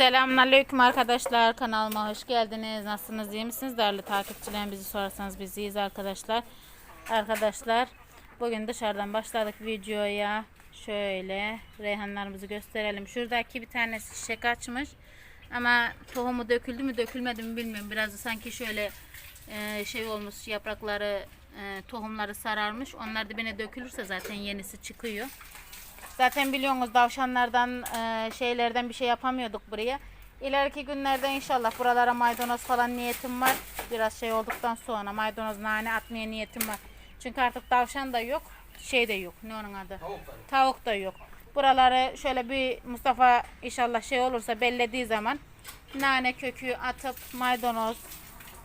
Selamünaleyküm arkadaşlar. Kanalıma hoş geldiniz. Nasılsınız? iyi misiniz? Değerli takipçilerim bizi sorarsanız biz iyiyiz arkadaşlar. Arkadaşlar bugün dışarıdan başladık videoya. Şöyle reyhanlarımızı gösterelim. Şuradaki bir tanesi çiçek açmış. Ama tohumu döküldü mü dökülmedi mi bilmiyorum. Biraz da sanki şöyle e, şey olmuş yaprakları e, tohumları sararmış. Onlar dibine dökülürse zaten yenisi çıkıyor. Zaten biliyorsunuz davşanlardan e, şeylerden bir şey yapamıyorduk buraya. İleriki günlerde inşallah buralara maydanoz falan niyetim var. Biraz şey olduktan sonra maydanoz nane atmaya niyetim var. Çünkü artık davşan da yok. Şey de yok. Ne onun adı? Tavuk da yok. Buraları şöyle bir Mustafa inşallah şey olursa bellediği zaman nane kökü atıp maydanoz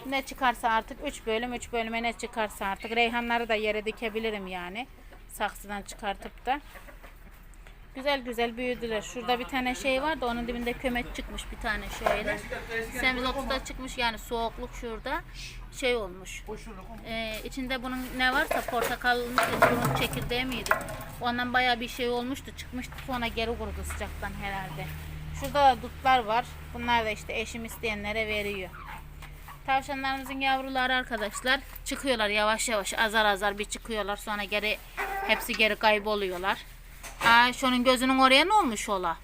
ne çıkarsa artık 3 bölüm 3 bölüme ne çıkarsa artık reyhanları da yere dikebilirim yani. Saksıdan çıkartıp da. Güzel güzel büyüdüler. Şurada bir tane şey var da onun dibinde kömet çıkmış bir tane şöyle. Semizotuda çıkmış yani soğukluk şurada şey olmuş. Ee, içinde bunun ne varsa portakal mıydı, bunun çekirdeği miydi? Ondan bayağı bir şey olmuştu. Çıkmıştı sonra geri kurudu sıcaktan herhalde. Şurada da dutlar var. Bunlar da işte eşim isteyenlere veriyor. Tavşanlarımızın yavruları arkadaşlar çıkıyorlar yavaş yavaş azar azar bir çıkıyorlar sonra geri hepsi geri kayboluyorlar. Aa, şunun gözünün oraya ne olmuş ola?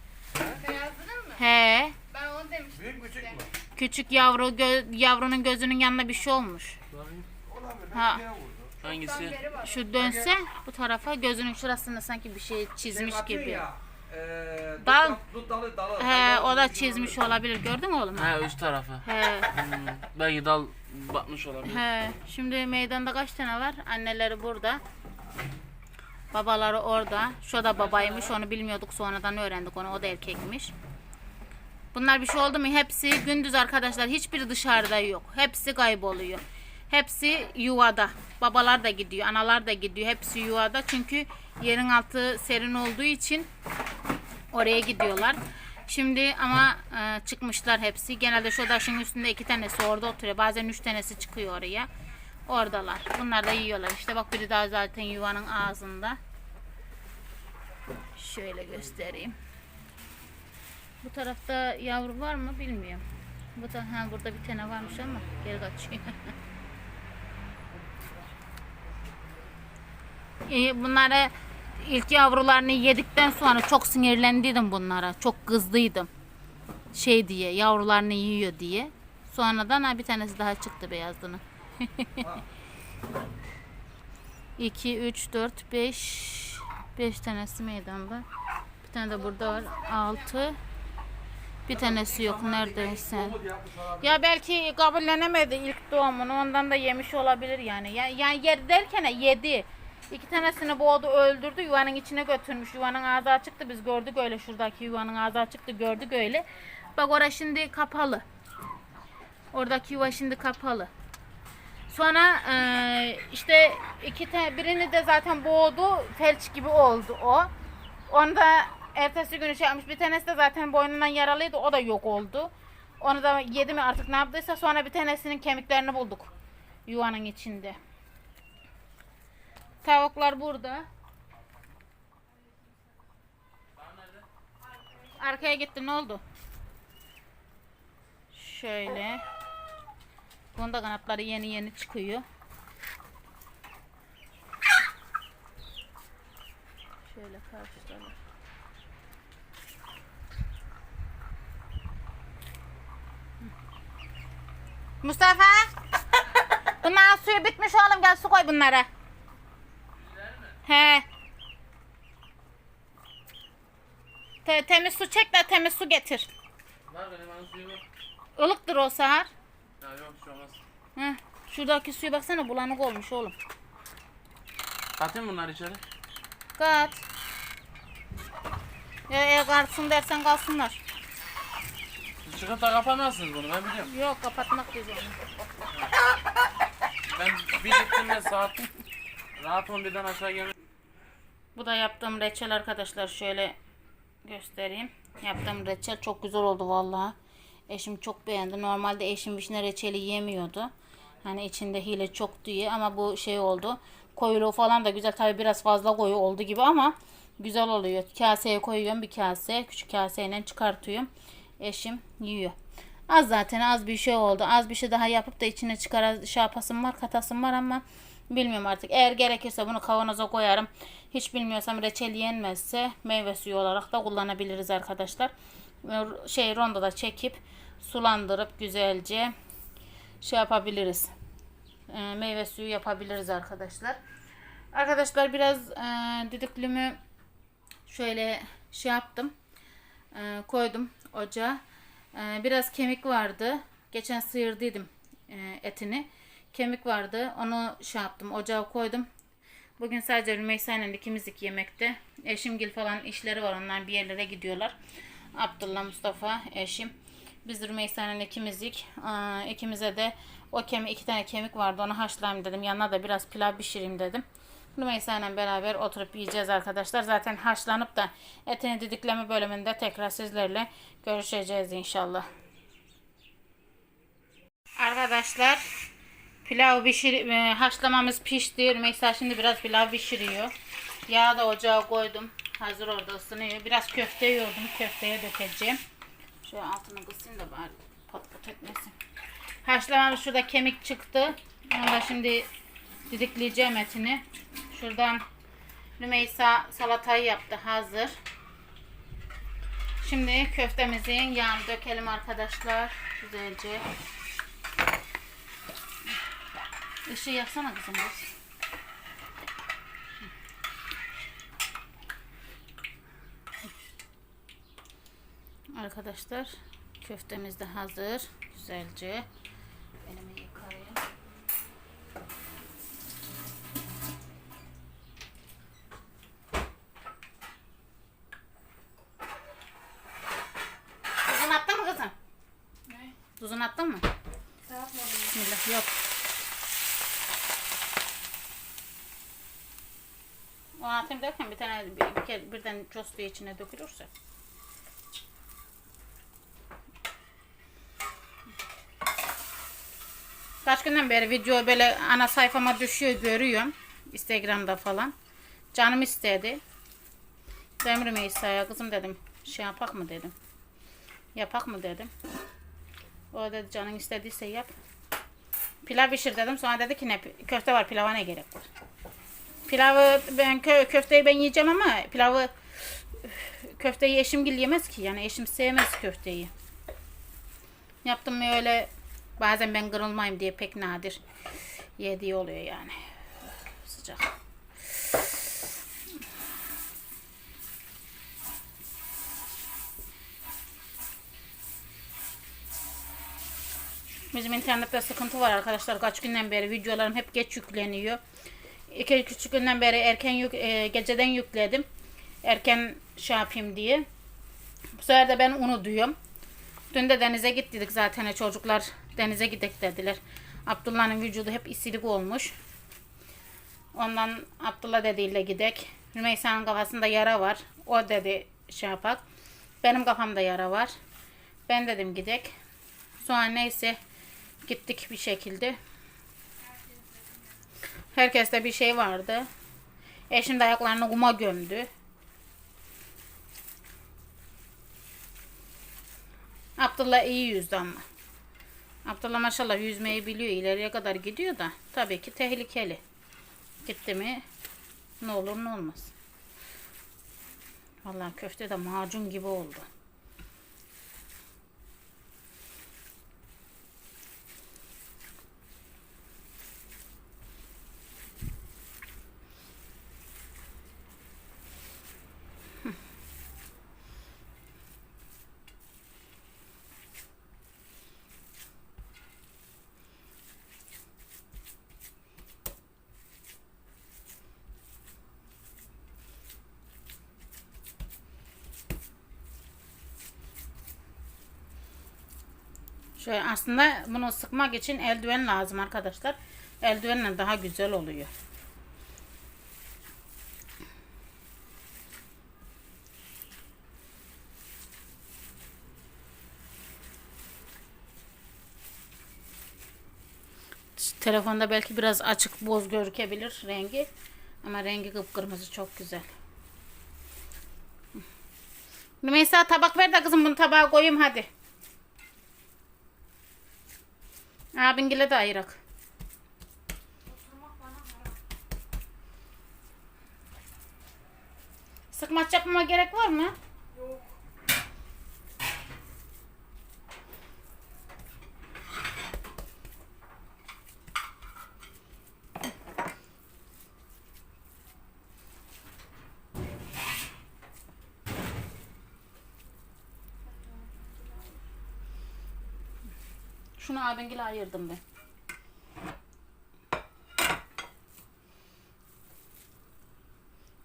Beyazladın mı? He, Ben onu demiştim. Büyük küçük mü? küçük yavru gö- yavrunun gözünün yanına bir şey olmuş. Olabilir. Ha. Bir kere vurdu. Hangisi? Şu dönse bu tarafa gözünün şurasında sanki bir şey çizmiş Şey gibi. Ya, eee, dut Dal. Dut dalı dalı. He, dalı- o da çizmiş olabilir. Gördün mü oğlum? Ha üst tarafı. He. Hmm, belki dal batmış olabilir. He, şimdi meydanda kaç tane var? Anneleri burada. Babaları orada. Şu da babaymış. Onu bilmiyorduk. Sonradan öğrendik onu. O da erkekmiş. Bunlar bir şey oldu mu? Hepsi gündüz arkadaşlar. Hiçbiri dışarıda yok. Hepsi kayboluyor. Hepsi yuvada. Babalar da gidiyor. Analar da gidiyor. Hepsi yuvada. Çünkü yerin altı serin olduğu için oraya gidiyorlar. Şimdi ama e, çıkmışlar hepsi. Genelde şu taşın üstünde iki tanesi orada oturuyor. Bazen üç tanesi çıkıyor oraya. Oradalar. Bunlar da yiyorlar. İşte bak biri daha zaten yuvanın ağzında. Şöyle göstereyim. Bu tarafta yavru var mı bilmiyorum. Bu da ha burada bir tane varmış ama geri kaçıyor. Bunları ilk yavrularını yedikten sonra çok sinirlendiydim bunlara. Çok kızdıydım. Şey diye yavrularını yiyor diye. Sonradan ha, bir tanesi daha çıktı beyazlığını. 2, 3, 4, 5 5 tanesi meydanda. Bir tane de burada var. 6 Bir tanesi yok neredeyse. Ya belki kabullenemedi ilk doğumunu. Ondan da yemiş olabilir yani. Yani, yani yer derken yedi. İki tanesini boğdu öldürdü. Yuvanın içine götürmüş. Yuvanın ağzı açıktı. Biz gördük öyle. Şuradaki yuvanın ağzı açıktı. Gördük öyle. Bak orası şimdi kapalı. Oradaki yuva şimdi kapalı. Sonra eee, işte iki tane birini de zaten boğdu. Felç gibi oldu o. Onu da ertesi günü şey yapmış. Bir tanesi de zaten boynundan yaralıydı. O da yok oldu. Onu da yedi mi artık ne yaptıysa sonra bir tanesinin kemiklerini bulduk. Yuvanın içinde. Tavuklar burada. Arkaya gitti ne oldu? Şöyle. Bunun da kanatları yeni yeni çıkıyor. Şöyle karşıdalar. Mustafa! Bunların suyu bitmiş oğlum gel su koy bunlara. He. Te- temiz su çek de temiz su getir. Var benim anı suyu var. Ilıktır o sahar. Ya yok bir şey olmaz. Heh. Şuradaki suya baksana bulanık olmuş oğlum. Atayım bunlar içeri. Kat. Ya eğer kalsın dersen kalsınlar. Siz çıkıp da kapamazsınız bunu ben biliyorum. Yok kapatmak güzel. Ben bir gittiğimde saat rahat 11'den aşağı gelmek. Bu da yaptığım reçel arkadaşlar şöyle göstereyim. Yaptığım reçel çok güzel oldu vallahi. Eşim çok beğendi. Normalde eşim vişne reçeli yemiyordu. Hani içinde hile çok diye ama bu şey oldu. Koyuluğu falan da güzel. Tabi biraz fazla koyu oldu gibi ama güzel oluyor. Kaseye koyuyorum bir kase. Küçük kaseyle çıkartıyorum. Eşim yiyor. Az zaten az bir şey oldu. Az bir şey daha yapıp da içine çıkar şey yapasım var katasım var ama bilmiyorum artık. Eğer gerekirse bunu kavanoza koyarım. Hiç bilmiyorsam reçel yenmezse meyve suyu olarak da kullanabiliriz arkadaşlar. Şey rondoda çekip sulandırıp güzelce şey yapabiliriz. Ee, meyve suyu yapabiliriz arkadaşlar. Arkadaşlar biraz e, düdüklümü şöyle şey yaptım. E, koydum ocağa. E, biraz kemik vardı. Geçen sıyırdıydım e, etini. Kemik vardı. Onu şey yaptım. Ocağa koydum. Bugün sadece Rümeysa ile ikimizlik yemekte. Eşimgil falan işleri var. Onlar bir yerlere gidiyorlar. Abdullah, Mustafa, eşim. Biz Rümeysa ile ikimizlik. Aa, ikimize de o kemik, iki tane kemik vardı. Onu haşlayayım dedim. Yanına da biraz pilav pişireyim dedim. Rümeysa ile beraber oturup yiyeceğiz arkadaşlar. Zaten haşlanıp da etini didikleme bölümünde tekrar sizlerle görüşeceğiz inşallah. Arkadaşlar pilav pişir e, haşlamamız pişti. Rümeysa şimdi biraz pilav pişiriyor. Yağı da ocağa koydum. Hazır orada ısınıyor. Biraz köfte yoğurdum. Köfteye dökeceğim. Şöyle altını kısayım da bari pat pat etmesin. Haşlamamız şurada kemik çıktı. Onu da şimdi didikleyeceğim etini. Şuradan Rümeysa salatayı yaptı. Hazır. Şimdi köftemizin yağını dökelim arkadaşlar. Güzelce. Işığı yaksana kızım. kız. Arkadaşlar köftemiz de hazır. Güzelce. Elimi yıkayayım. Tuzunu attın mı kızım? Ne? Tuzunu attın mı? Yapmadım. Bismillah. Yok. O atayım derken bir tane bir, bir birden diye içine dökülürse. Kaç günden beri video böyle ana sayfama düşüyor görüyorum. Instagram'da falan. Canım istedi. Demir Meysa'ya kızım dedim. Şey yapak mı dedim. Yapak mı dedim. O dedi canın istediyse yap. Pilav pişir dedim. Sonra dedi ki ne köfte var pilava ne gerek var. Pilavı ben kö, köfteyi ben yiyeceğim ama pilavı köfteyi eşim gil yemez ki. Yani eşim sevmez köfteyi. Yaptım mı öyle bazen ben kırılmayayım diye pek nadir yediği oluyor yani. Sıcak. Bizim internette sıkıntı var arkadaşlar. Kaç günden beri videolarım hep geç yükleniyor. İki küçük günden beri erken yük, e, geceden yükledim. Erken şey yapayım diye. Bu sefer de ben unutuyorum. Dün de denize gittik zaten çocuklar denize gidek dediler. Abdullah'ın vücudu hep isilik olmuş. Ondan Abdullah dediğiyle gidek. Rümeysa'nın kafasında yara var. O dedi şey yapak. Benim kafamda yara var. Ben dedim gidek. Sonra neyse gittik bir şekilde. Herkeste bir şey vardı. Eşim de ayaklarını kuma gömdü. Abdullah iyi yüzdü ama. Abdullah maşallah yüzmeyi biliyor. ileriye kadar gidiyor da. Tabii ki tehlikeli. Gitti mi ne olur ne olmaz. Vallahi köfte de macun gibi oldu. Şöyle aslında bunu sıkmak için eldiven lazım arkadaşlar. Eldivenle daha güzel oluyor. Telefonda belki biraz açık boz gözükebilir rengi. Ama rengi kıpkırmızı çok güzel. Rümeysa tabak ver de kızım bunu tabağa koyayım hadi. Abingile de ayırak. Sıkmaç yapmama gerek var mı? Şunu abingile ayırdım ben.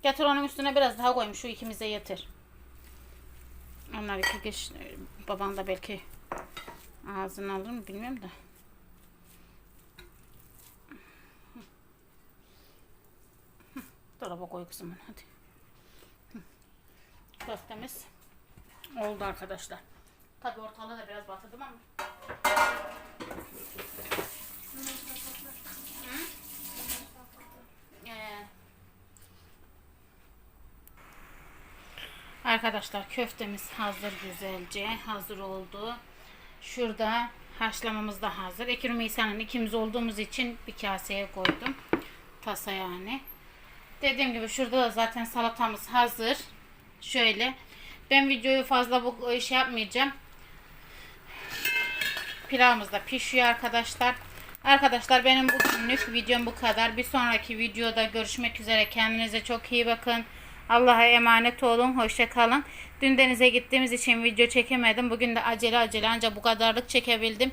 Getir onun üstüne biraz daha koyayım. Şu ikimize yeter. Onlar iki geç. Baban da belki ağzını alır mı bilmiyorum da. Dolaba koy kızım hadi. Köftemiz oldu arkadaşlar. Tabi ortalığı da biraz batırdım ama. Ee, Arkadaşlar köftemiz hazır güzelce hazır oldu. Şurada haşlamamız da hazır. Ekim Rümeysa'nın ikimiz olduğumuz için bir kaseye koydum. Tasa yani. Dediğim gibi şurada da zaten salatamız hazır. Şöyle. Ben videoyu fazla bu şey yapmayacağım. Pilavımız da pişiyor arkadaşlar. Arkadaşlar benim bugünlük videom bu kadar. Bir sonraki videoda görüşmek üzere. Kendinize çok iyi bakın. Allah'a emanet olun. Hoşça kalın. Dün denize gittiğimiz için video çekemedim. Bugün de acele acele ancak bu kadarlık çekebildim.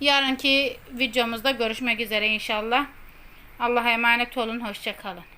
Yarınki videomuzda görüşmek üzere inşallah. Allah'a emanet olun. Hoşça kalın.